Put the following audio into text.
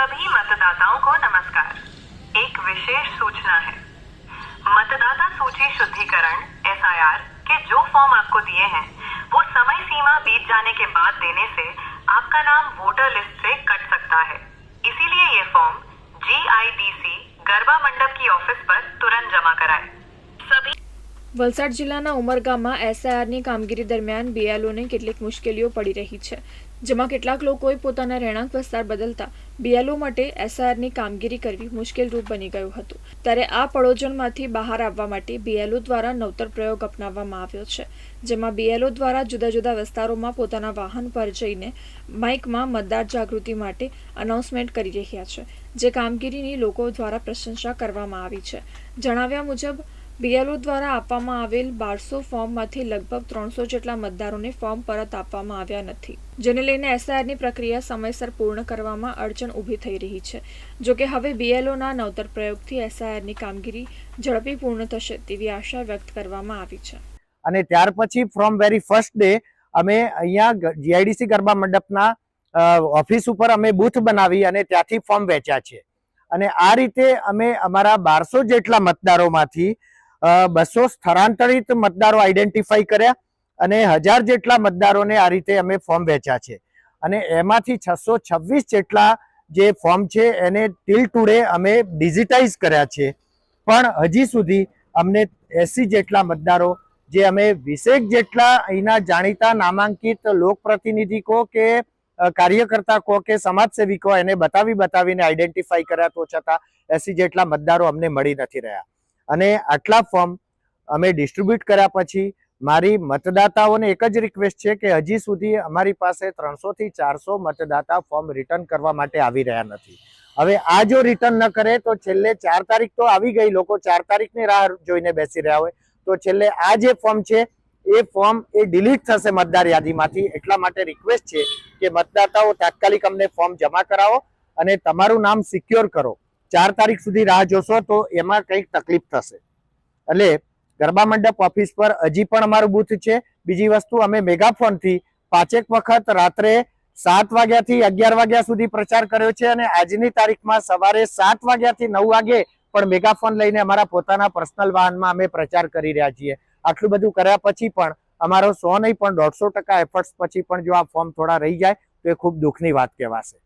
सभी मतदाताओं को नमस्कार। एक विशेष सूचना है। मतदाता सूची शुद्धिकरण एसआईआर के जो फॉर्म आपको दिए हैं, वो समय सीमा बीत जाने के बाद देने से आपका नाम वोटर लिस्ट से कट सकता है। વલસાડ જિલ્લાના ઉમરગામમાં એસઆઈઆરની કામગીરી દરમિયાન બીએલઓને કેટલીક મુશ્કેલીઓ પડી રહી છે, જેમાં કેટલાક લોકોએ પોતાના રહેણાંક વિસ્તાર બદલતા બીએલઓ માટે એસઆઈઆરની કામગીરી કરવી મુશ્કેલરૂપ બની ગયું હતું. ત્યારે આ પડોજણમાંથી બહાર આવવા માટે બીએલઓ દ્વારા નવતર પ્રયોગ અપનાવવામાં આવ્યો છે, જેમાં બીએલઓ દ્વારા જુદા જુદા વિસ્તારોમાં પોતાના વાહન પર જઈને માઇકમાં મતદાર જાગૃતિ માટે અનાઉન્સમેન્ટ કરી રહ્યા છે, જે કામગીરીની લોકો દ્વારા પ્રશંસા કરવામાં આવી છે. જણાવ્યા મુજબ બીએલઓ દ્વારા આપવામાં આવેલ બારસો ફોર્મમાંથી લગભગ ત્રણસો જેટલા મતદારોને ફોર્મ પરત આપવામાં આવ્યા નથી. જેને લઈને એસઆઈઆરની પ્રક્રિયા સમયસર પૂર્ણ કરવામાં અડચણ ઊભી થઈ રહી છે. જોકે હવે બીએલઓના નવતર પ્રયોગથી એસઆઈઆરની કામગીરી ઝડપી પૂર્ણ થશે તેવી આશા વ્યક્ત કરવામાં આવી છે. અને ત્યાર પછી ફ્રોમ વેરી ફર્સ્ટ ડે અમે અહીંયા જીઆઈડીસી ગરબા મંડપના ઓફિસ ઉપર અમે બૂથ બનાવી અને ત્યાંથી ફોર્મ વેચ્યા છે. અને આ રીતે અમે અમારા બારસો જેટલા મતદારોમાંથી બસો સ્થળાંતરિત મતદારો આઈડેન્ટિફાઈ કર્યા અને હજાર જેટલા મતદારોને આ રીતે અમે ફોર્મ વેચ્યા છે. અને એમાંથી છસો છવ્વીસ જેટલા જે ફોર્મ છે એને ટીલ ટુડે અમે ડિજિટાઇઝ કર્યા છે. પણ હજી સુધી અમને એસી જેટલા મતદારો જે અમે વીસેક જેટલા અહીંના જાણીતા નામાંકિત લોકપ્રતિનિધિ કહો કે કાર્યકર્તા કહો કે સમાજસેવી કહો એને બતાવી બતાવીને આઈડેન્ટિફાઈ કર્યા તો છતાં એસી જેટલા મતદારો અમને મળી નથી રહ્યા. અને આટલા ફોર્મ અમે ડિસ્ટ્રીબ્યુટ કર્યા પછી મારી મતદાતાઓને એક જ રિક્વેસ્ટ છે કે હજી સુધી અમારી પાસે ત્રણસો થી ચારસો મતદાતા ફોર્મ રિટર્ન કરવા માટે આવી રહ્યા નથી. હવે આ જો રિટર્ન ન કરે તો છેલ્લે ચાર તારીખ તો આવી ગઈ. લોકો ચાર તારીખની રાહ જોઈને બેસી રહ્યા હોય. તો છેલ્લે આ જે ફોર્મ છે, એ ફોર્મ એ ડિલીટ થશે મતદાર યાદીમાંથી. એટલા માટે રિક્વેસ્ટ છે કે મતદાતાઓ તાત્કાલિક અમને ફોર્મ જમા કરાવો અને તમારું નામ સિક્યોર કરો. ચાર તારીખ સુધી રાહ જોશો તો એમાં કંઈક તકલીફ થશે. એટલે ગરબા મંડપ ઓફિસ પર હજી પણ અમારું બૂથ છે. બીજી વસ્તુ, અમે મેગાફોનથી પાંચેક વખત રાત્રે સાત વાગ્યાથી અગિયાર વાગ્યા સુધી પ્રચાર કર્યો છે અને આજની તારીખમાં સવારે સાત વાગ્યાથી નવ વાગે પણ મેગાફોન લઈને અમારા પોતાના પર્સનલ વાહનમાં અમે પ્રચાર કરી રહ્યા છીએ. આટલું બધું કર્યા પછી પણ અમારો સો નહીં પણ દોઢસો ટકા એફર્ટ્સ પછી પણ જો આ ફોર્મ થોડા રહી જાય તો એ ખૂબ દુઃખની વાત કહેવાશે.